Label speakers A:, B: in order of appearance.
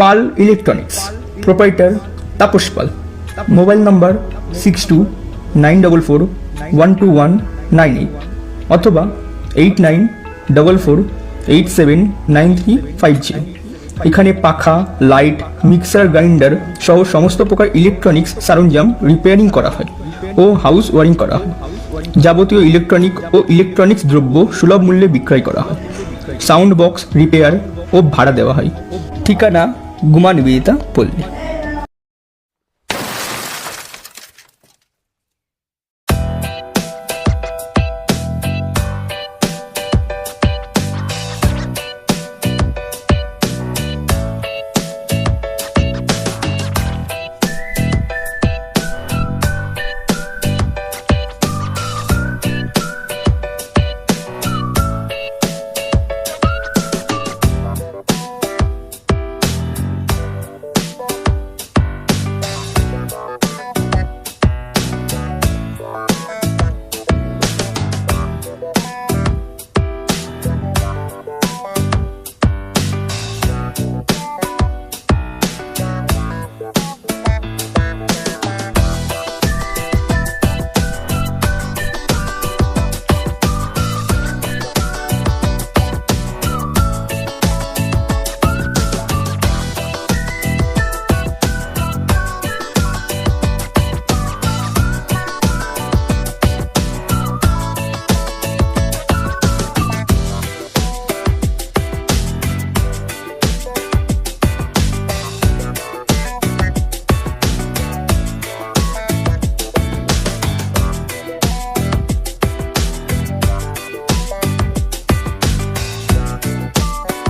A: Pal electronics, proprietor Tapas Pal. Mobile number six two nine double four one two one nine eight অথবা eight nine double four eight seven nine three five zero এখানে পাখা, light, mixer, grinder সহ সমস্ত প্রকার electronics সরঞ্জাম repairing করা হয় ও house wiring করা হয়। যাবতীয় ইলেকট্রনিক ও ইলেকট্রনিক্স দ্রব্য সুলভ মূল্যে বিক্রয় করা হয়। সাউন্ড বক্স রিপেয়ার ও ভাড়া দেওয়া হয়। ঠিকানা Gumano Vita